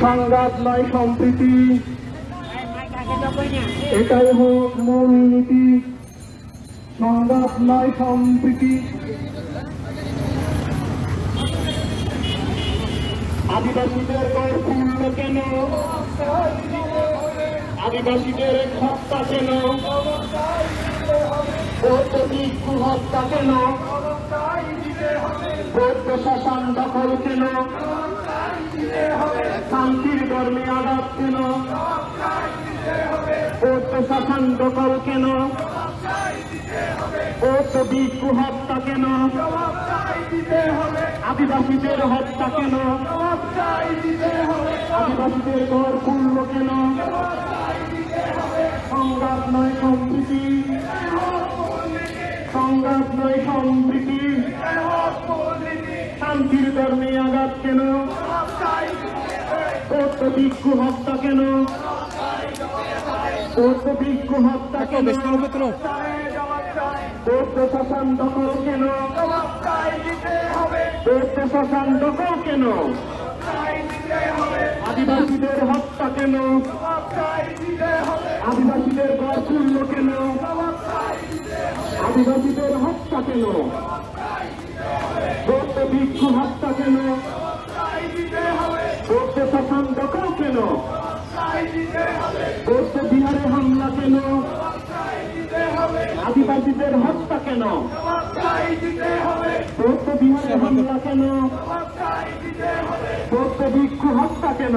সংঘাত নয়, সম্প্রীতি। এটাই হোক মূল নীতি। সংঘাত নয়, সম্প্রীতি। আদিবাসীদের পূর্ণ কেন? আদিবাসীদের হত্যা কেন? বৌদ্ধবিক হত্যা কেন? শাসন দখল কেন? শান্তির ধর্মে আঘাত কেন? বৌদ্ধ শাসন দখল কেন? বৌদ্ধ ভিক্ষু হত্যা কেন? আদিবাসীদের হত্যা কেন? আদিবাসীদের ঘর পূর্ণ কেন? সংঘাত নয় সম্প্রীতি। সংঘাত নয় সম্প্রীতি। শান্তির ধর্মে আঘাত কেন? বৌদ্ধ ভিক্ষু হত্যা কেন? বৌদ্ধ ভিক্ষু হত্যা কেন? বৌদ্ধ শাসন দখল কেন? বৌদ্ধ শাসন দখল কেন? আদিবাসীদের হত্যা কেন? আদিবাসীদের ঘর আদিবাসীদের হত্যা কেন? বৌদ্ধ ভিক্ষু হত্যা কেন? বৌদ্ধ শাসন দখল কেন? বৌদ্ধ বিহারে হামলা কেন? আদিবাসীদের হত্যা কেন? বৌদ্ধ বিহারে হামলা কেন? বৌদ্ধ ভিক্ষু হত্যা কেন?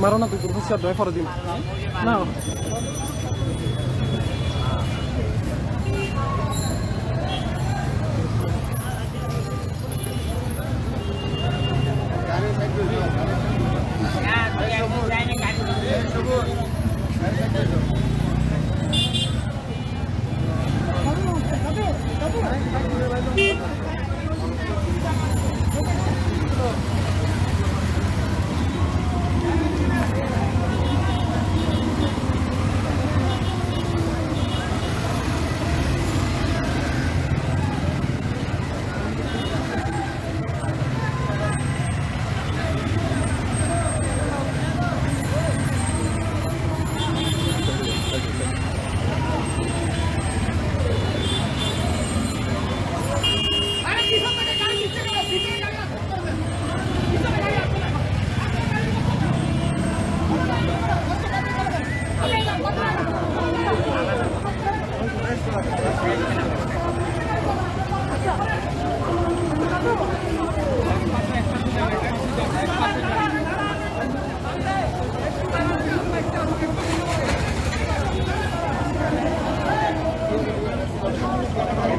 আদিবাসীদের হত্যা কেন মারো না। তুই হুশিয়ার দয় ফরদিন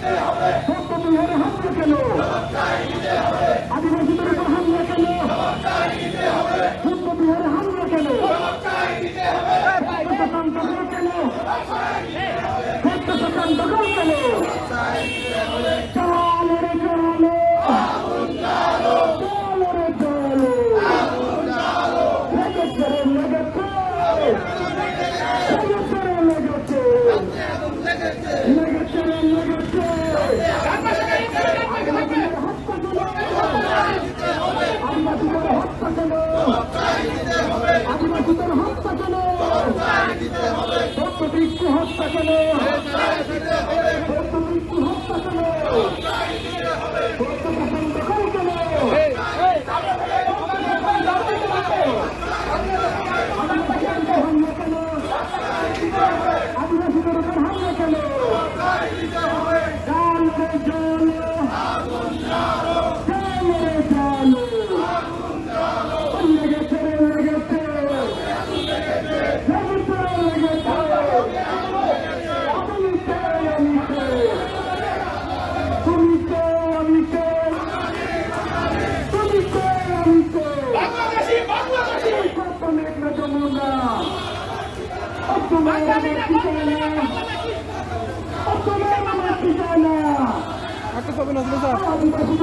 দিতে হবে কেন আদিবাসীদের হত্যা কেন আদিবাসীদের হত্যা কেন বৌদ্ধ বৃক্ষ হত্যা কেন তোমার আমার ঠিকানা তোমার আমার ঠিকানা আটকে পাবেন আসলে স্যার আদিবাসী